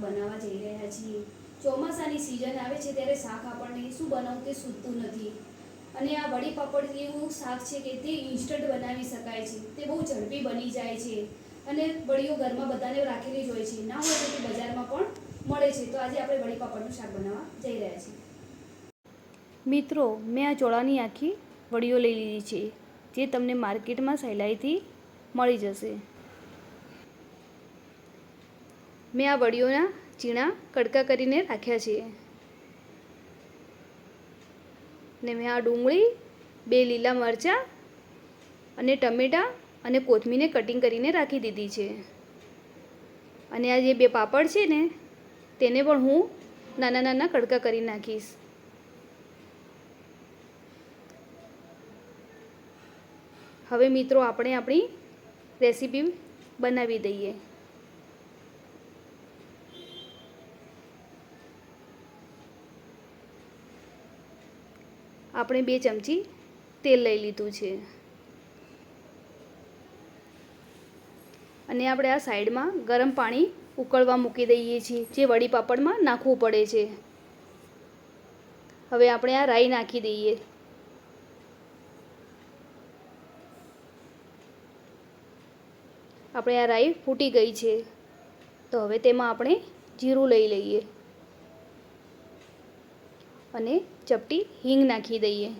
બનાવવા જઈ રહ્યા છીએ. ચોમાસાની સિઝન આવે છે ત્યારે શાક આપણને શું બનાવવું તે સૂતતું નથી. અને આ વળી પાપડ એવું શાક છે કે તે ઇન્સ્ટન્ટ બનાવી શકાય છે. તે બહુ ઝડપી બની જાય છે. અને વડીઓ ઘરમાં બધાને રાખેલી જ હોય છે. ના હોય તો તે બજારમાં પણ મળે છે. તો આજે આપણે વળી પાપડનું શાક બનાવવા જઈ રહ્યા છીએ. મિત્રો, મેં આ ચોળાની આખી વડીઓ લઈ લીધી છે. જે તમને માર્કેટમાં સહેલાઈથી મળી જશે. મેં આ વડીઓના ચીણા કડકા કરીને રાખ્યા છે. ને મેં આ ડુંગળી, બે લીલા મરચાં અને ટમેટાં અને કોથમીને કટિંગ કરીને રાખી દીધી છે. અને આ જે બે પાપડ છે ને, તેને પણ હું નાના નાના કડકા કરી નાખીશ. હવે મિત્રો, આપણે આપણી રેસીપી બનાવી દઈએ. આપણે બે ચમચી તેલ લઈ લીધું છે. અને આપણે આ સાઈડમાં ગરમ પાણી ઉકળવા મૂકી દઈએ છીએ, જે વડી પાપડમાં નાખવું પડે છે. હવે આપણે આ રાઈ નાખી દઈએ. આપણે આ રાઈ ફૂટી ગઈ છે. તો હવે તેમાં આપણે જીરું લઈ લઈએ. અને ચપટી હિંગ નાખી દઈએ.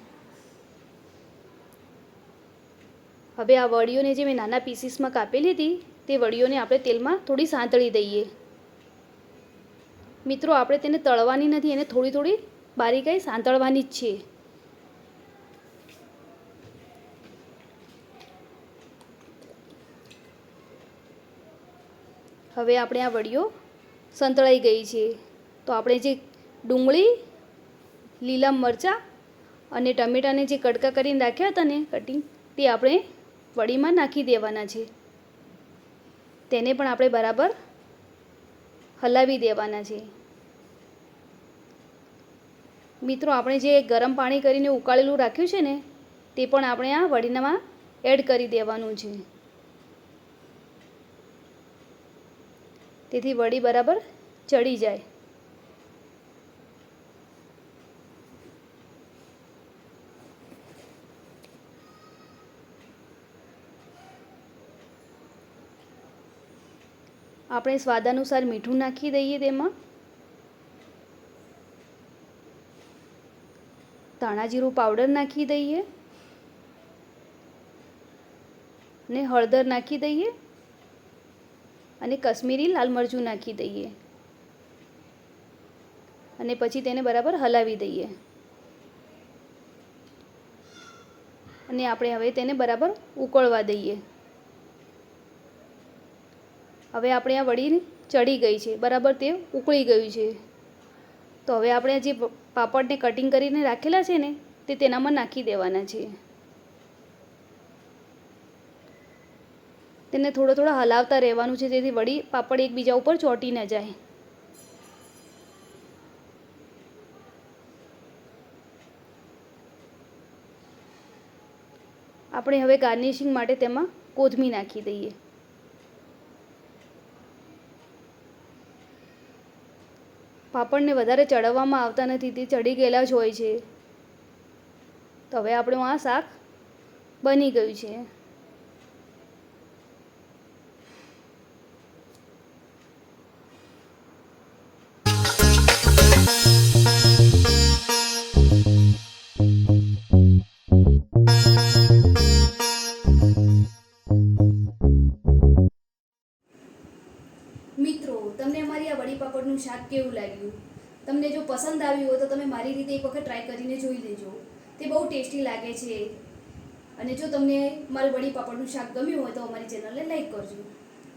હવે આ વડીઓને જે મેં નાના પીસીસમાં કાપેલી હતી, તે વડીઓને આપણે તેલમાં થોડી સાંતળી દઈએ. મિત્રો, આપણે તેને તળવાની નથી, એને થોડી થોડી બારીકાઈ સાંતળવાની જ છે હવે આપણે આ વડીઓ સંતળાઈ ગઈ છે. તો આપણે જે ડુંગળી લીલા મરચાં અને ટમેટાને જે કડકા કરીને રાખ્યા હતા ને કટિંગ, તે આપણે વડીમાં નાખી દેવાના છે. તેને પણ આપણે બરાબર હલાવી દેવાના છે. મિત્રો, આપણે જે ગરમ પાણી કરીને ઉકાળેલું રાખ્યું છે ને, તે પણ આપણે આ વડીનામાં એડ કરી દેવાનું છે. તેથી વડી બરાબર ચડી જાય. આપણે સ્વાદ અનુસાર મીઠું નાખી દઈએ તેમાં. ધાણાજીરું પાવડર નાખી દઈએ. ને હળદર નાખી દઈએ. અને કશ્મીરી લાલ મરચું નાખી દઈએ. અને પછી તેને બરાબર હલાવી દઈએ. અને આપણે હવે તેને બરાબર ઉકળવા દઈએ. હવે આપણે આ વડી ચડી ગઈ છે. બરાબર તે ઉકળી ગયું છે. તો હવે આપણે જે પાપડને કટિંગ કરીને રાખેલા છે ને, તે તેનામાં નાખી દેવાના છે. તેને થોડો થોડો હલાવતા રહેવાનું છે જેથી વડી પાપડ એકબીજા ઉપર ચોંટી ન જાય. આપણે હવે ગાર્નિશિંગ માટે તેમાં કોથમી નાખી દઈએ. પાપડને વધારે ચડવવામાં આવતા નથી, તે ચડી ગયેલા જ હોય છે. તો હવે આપણું આ શાક બની ગયું છે. આ શાક કેવું લાગ્યું? તમને જો પસંદ આવ્યું હોય તો તમે મારી રીતે એક વખત ટ્રાય કરીને જોઈ લેજો. તે બહુ ટેસ્ટી લાગે છે. અને જો તમને મારું વડી પાપડનું શાક ગમ્યું હોય તો અમારી ચેનલને લાઈક કરજો.